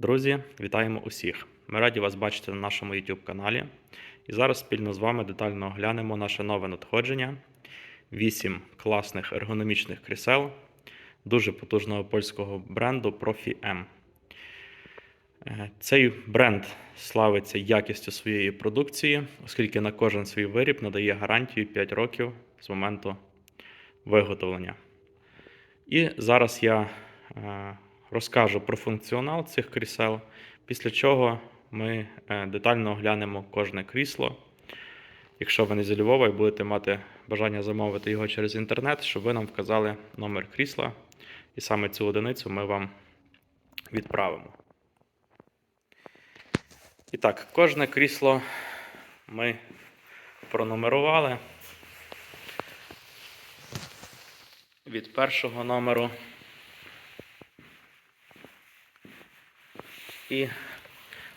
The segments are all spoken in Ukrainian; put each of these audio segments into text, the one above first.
Друзі, вітаємо усіх! Ми раді вас бачити на нашому YouTube каналі. І зараз спільно з вами детально оглянемо наше нове надходження. 8 класних ергономічних крісел дуже потужного польського бренду Profi M. Е, Цей бренд славиться якістю своєї продукції, оскільки на кожен свій виріб надає гарантію 5 років з моменту виготовлення. І зараз я е, розкажу про функціонал цих крісел, після чого ми е, детально оглянемо кожне крісло. Якщо ви не зі Львова і будете мати бажання замовити його через інтернет, щоб ви нам вказали номер крісла, і саме цю одиницю ми вам відправимо. І так, кожне крісло ми пронумерували від першого номеру і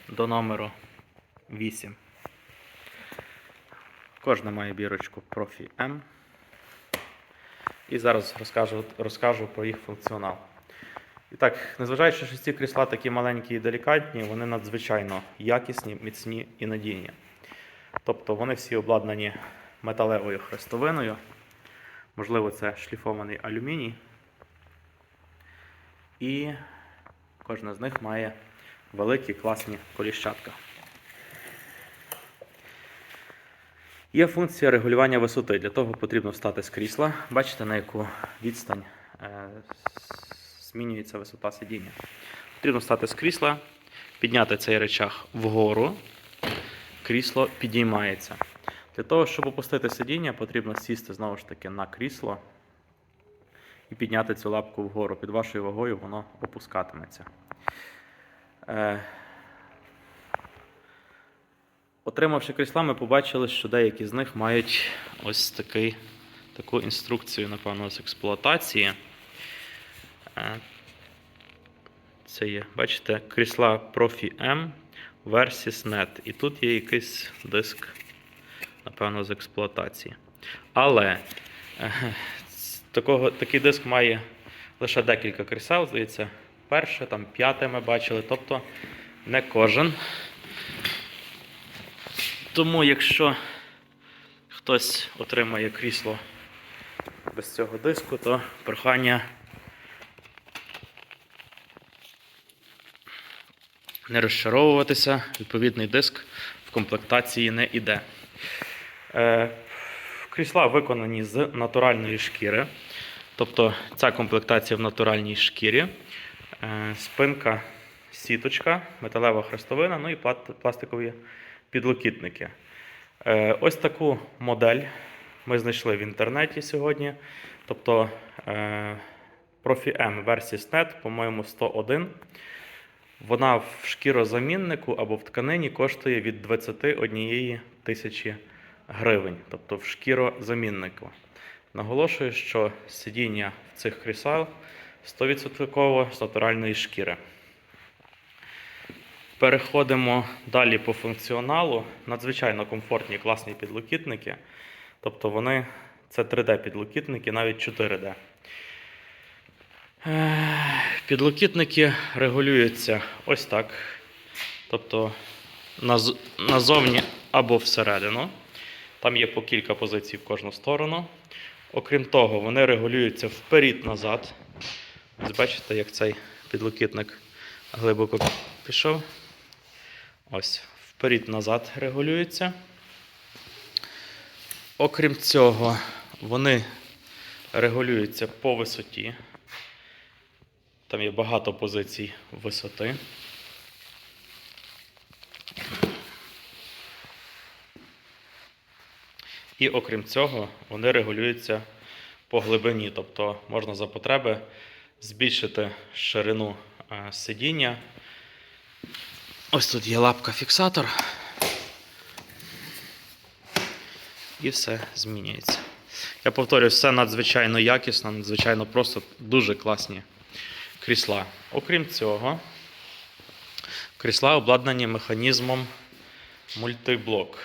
до номеру 8. Кожна має бірочку Profi M. І зараз розкажу, розкажу про їх функціонал. І так, незважаючи, що ці крісла такі маленькі і делікатні, вони надзвичайно якісні, міцні і надійні. Тобто вони всі обладнані металевою хрестовиною. Можливо, це шліфований алюміній. І кожна з них має великі класні коліщатка. Є функція регулювання висоти. Для того потрібно встати з крісла. Бачите, на яку відстань е, змінюється висота сидіння. Потрібно встати з крісла, підняти цей речах вгору, крісло підіймається. Для того, щоб опустити сидіння, потрібно сісти знову ж таки на крісло і підняти цю лапку вгору. Під вашою вагою воно опускатиметься. Е, Отримавши крісла, ми побачили, що деякі з них мають ось такий, таку інструкцію, напевно, з експлуатації. Е, Це є, бачите, крісла Profi M Versys Net. І тут є якийсь диск, напевно, з експлуатації. Але е, такого, такий диск має лише декілька крісел, здається, перше, там п'яте ми бачили. Тобто не кожен. Тому, якщо хтось отримає крісло без цього диску, то прохання не розчаровуватися, відповідний диск в комплектації не йде. Е, крісла виконані з натуральної шкіри, тобто ця комплектація в натуральній шкірі, спинка, сіточка, металева хрестовина, ну і пластикові підлокітники. Е, Ось таку модель ми знайшли в інтернеті сьогодні. Тобто е, Profi M Versys Net, по-моєму, 101. Вона в шкірозаміннику або в тканині коштує від 21 тисячі гривень, тобто в шкірозаміннику. Наголошую, що сидіння в цих крісел 100% з натуральної шкіри. Переходимо далі по функціоналу. Надзвичайно комфортні, класні підлокітники. Тобто вони це 3D-підлокітники, навіть 4D. Е, Підлокітники регулюються ось так. Тобто назовні або всередину. Там є по кілька позицій в кожну сторону. Окрім того, вони регулюються вперід-назад. Ось бачите, як цей підлокітник глибоко пішов. Ось, вперід-назад регулюються. Окрім цього, вони регулюються по висоті. Там є багато позицій висоти. І окрім цього, вони регулюються по глибині. Тобто можна за потреби збільшити ширину е, сидіння. Ось тут є лапка-фіксатор. І все змінюється. Я повторюю, все надзвичайно якісно, надзвичайно просто дуже класні крісла. Окрім цього, крісла обладнані механізмом мультиблок.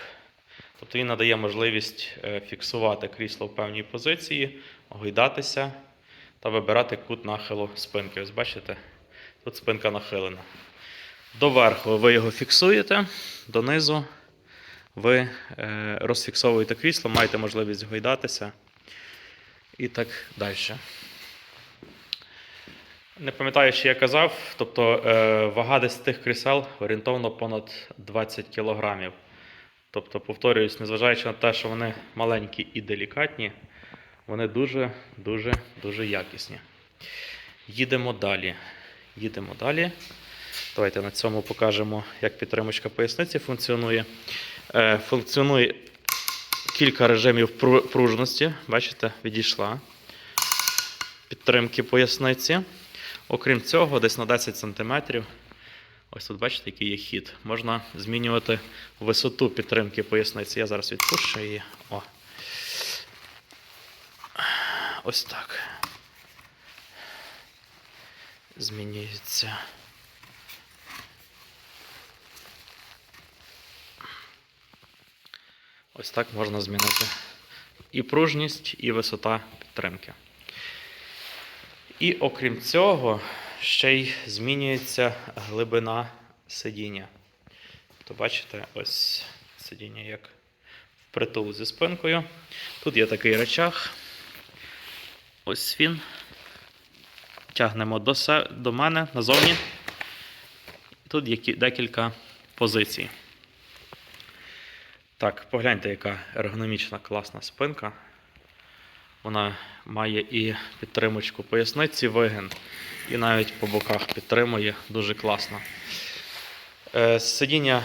Тобто він надає можливість е, фіксувати крісло в певній позиції, гойдатися та вибирати кут нахилу спинки. Ось бачите, тут спинка нахилена. Доверху ви його фіксуєте, донизу ви е, розфіксовуєте крісло, маєте можливість гойдатися і так далі. Не пам'ятаю, що я казав, тобто е, вага десь тих крісел орієнтовно понад 20 кілограмів. Тобто, повторююсь, незважаючи на те, що вони маленькі і делікатні, вони дуже, дуже, дуже якісні. Їдемо далі. Їдемо далі. Давайте на цьому покажемо, як підтримочка поясниці функціонує. Е, функціонує кілька режимів пружності. Бачите, відійшла підтримки поясниці. Окрім цього, десь на 10 см. Ось тут бачите, який є хід. Можна змінювати висоту підтримки поясниці. Я зараз відпущу її. О. Ось так. Змінюється. Ось так можна змінити і пружність, і висота підтримки. І окрім цього, ще й змінюється глибина сидіння. То бачите, ось сидіння як впритул зі спинкою. Тут є такий речах. Ось він. Тягнемо до, се, до мене назовні. Тут є декілька позицій. Так, погляньте, яка ергономічна класна спинка. Вона має і підтримочку поясниці, вигин, і навіть по боках підтримує дуже класно. Е, Сидіння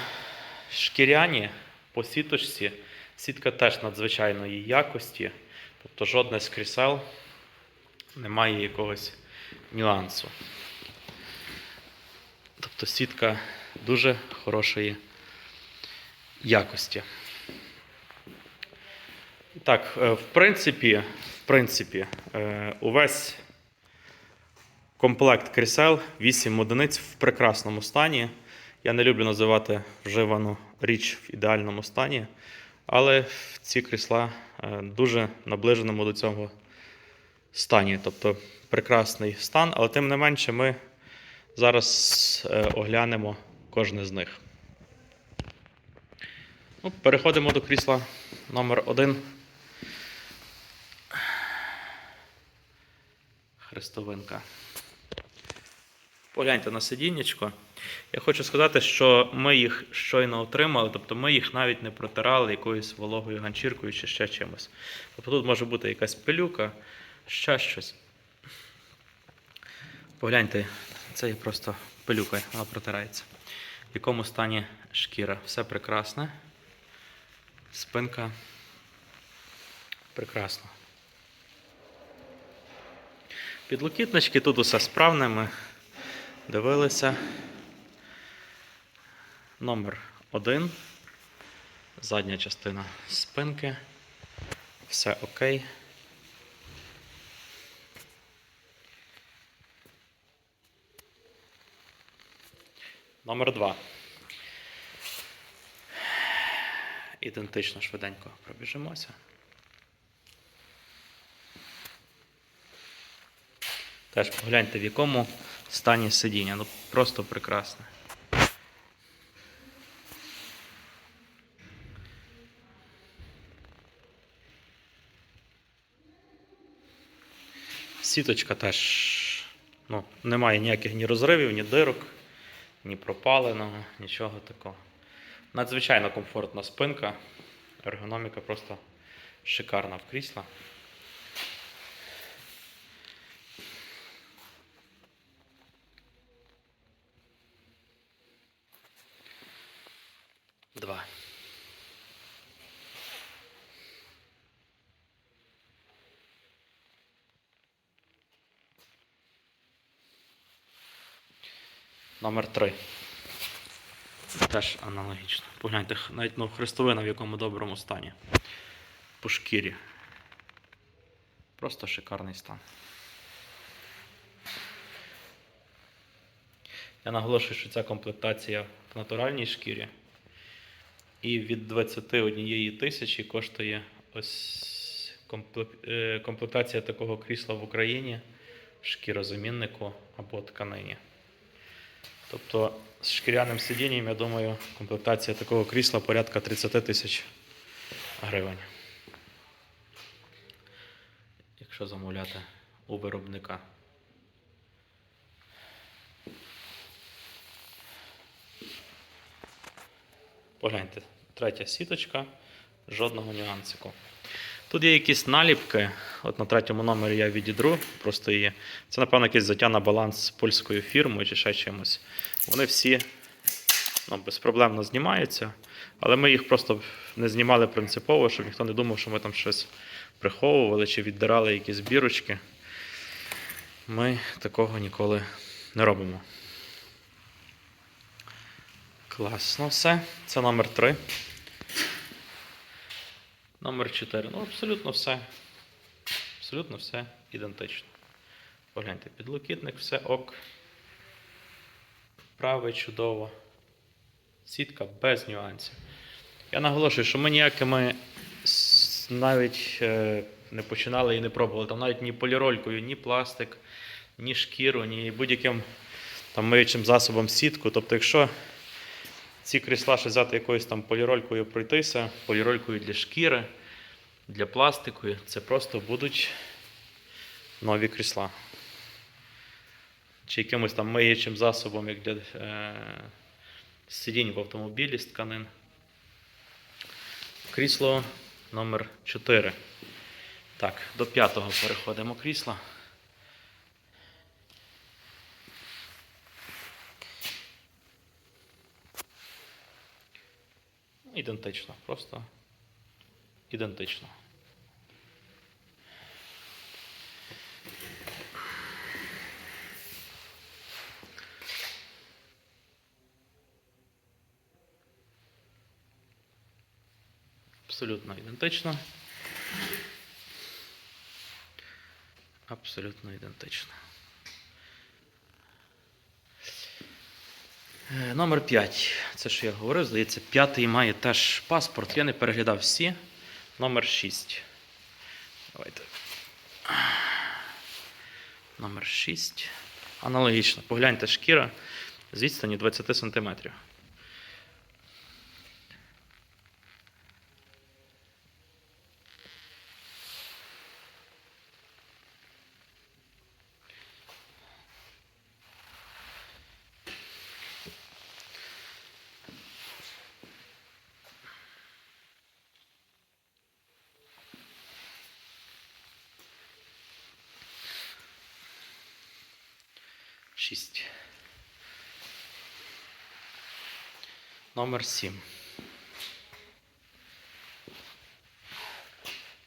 шкіряні по сіточці. Сітка теж надзвичайної якості, тобто жодне з крісел не має якогось нюансу. Тобто сітка дуже хорошої якості. Так, е, в принципі, в принципі, е, увесь комплект крісел 8 одиниць в прекрасному стані. Я не люблю називати вживану річ в ідеальному стані, але ці крісла е, дуже наближеному до цього стані. Тобто прекрасний стан, але тим не менше ми зараз е, оглянемо кожне з них. Ну, переходимо до крісла номер 1 Хрестовинка. Погляньте на сидіннячко. Я хочу сказати, що ми їх щойно отримали, тобто ми їх навіть не протирали якоюсь вологою ганчіркою чи ще чимось. Тобто тут може бути якась пилюка, ще щось. Погляньте, це є просто пилюка, вона протирається. В якому стані шкіра. Все прекрасне. Спинка прекрасна. Підлокітнички тут усе справне. Ми дивилися. Номер один. Задня частина спинки. Все окей. Номер два. Ідентично швиденько пробіжимося. Теж погляньте, в якому стані сидіння. Ну просто прекрасне. Сіточка теж ну, немає ніяких ні розривів, ні дирок, ні пропаленого, нічого такого. Надзвичайно комфортна спинка. Ергономіка просто шикарна в крісла. Номер три. Теж аналогічно. Погляньте, навіть ну, хрестовина в якому доброму стані. По шкірі. Просто шикарний стан. Я наголошую, що ця комплектація в натуральній шкірі. І від 21 тисячі коштує ось е, комплектація такого крісла в Україні шкірозаміннику або тканині. Тобто з шкіряним сидінням, я думаю, комплектація такого крісла порядка 30 тисяч гривень. Якщо замовляти у виробника. Погляньте, третя сіточка, жодного нюансику. Тут є якісь наліпки. От на третьому номері я відідру, просто її. Це, напевно, якийсь заття на баланс з польською фірмою чи ще чимось. Вони всі ну, безпроблемно знімаються, але ми їх просто не знімали принципово, щоб ніхто не думав, що ми там щось приховували чи віддирали якісь бірочки. Ми такого ніколи не робимо. Класно все. Це номер 3. Номер 4. Ну, абсолютно все. Абсолютно все ідентично. Погляньте, підлокітник, все ок. Правий чудово. Сітка без нюансів. Я наголошую, що ми ніякими навіть е, не починали і не пробували. Там навіть ні поліролькою, ні пластик, ні шкіру, ні будь-яким там миючим засобом сітку. Тобто, якщо ці крісла ще взяти якоюсь там поліролькою пройтися, поліролькою для шкіри, для пластику, це просто будуть нові крісла. Чи якимось там миючим засобом, як для е, сидінь в автомобілі з тканин. Крісло номер 4. Так, до п'ятого переходимо крісла. Ідентично, просто ідентично. Абсолютно ідентично. Абсолютно ідентично. Номер 5. Це що я говорив, здається, п'ятий має теж паспорт. Я не переглядав всі. Номер 6. Давайте. Номер 6. Аналогічно. Погляньте шкіра з відстані 20 см. Шість. Номер 7.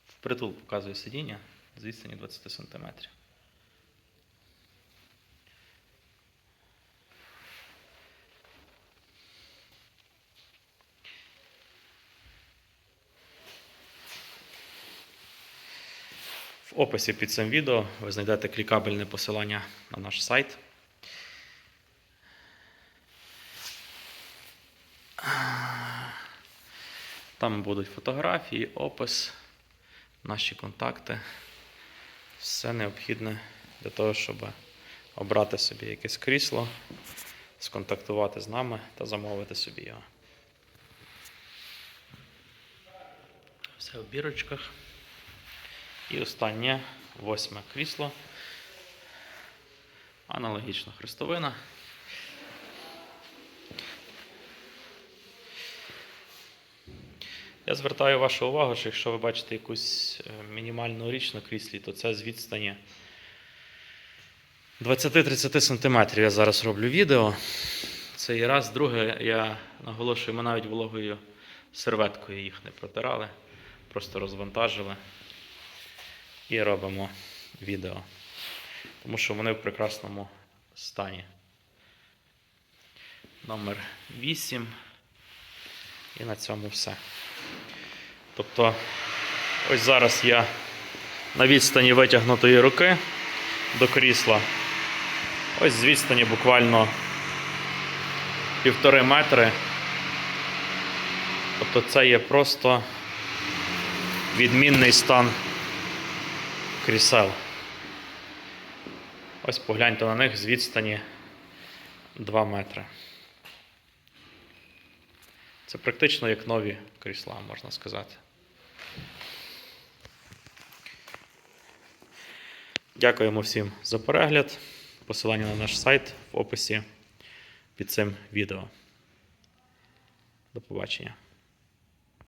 Впритул показує сидіння з відстані 20 см. В описі під цим відео ви знайдете клікабельне посилання на наш сайт. Там будуть фотографії, опис, наші контакти. Все необхідне для того, щоб обрати собі якесь крісло, сконтактувати з нами та замовити собі його. Все в бірочках. І останнє восьме крісло. Аналогічно хрестовина. Я звертаю вашу увагу, що якщо ви бачите якусь е, мінімальну річ на кріслі, то це з відстані 20-30 см. Я зараз роблю відео. Це і раз. Друге, я наголошую, ми навіть вологою серветкою їх не протирали, просто розвантажили і робимо відео. Тому що вони в прекрасному стані. Номер 8. І на цьому все. Тобто, ось зараз я на відстані витягнутої руки до крісла. Ось з відстані буквально півтори метри. Тобто це є просто відмінний стан крісел. Ось погляньте на них з відстані 2 метри. Це практично як нові крісла, можна сказати. Дякуємо всім за перегляд. Посилання на наш сайт в описі під цим відео. До побачення.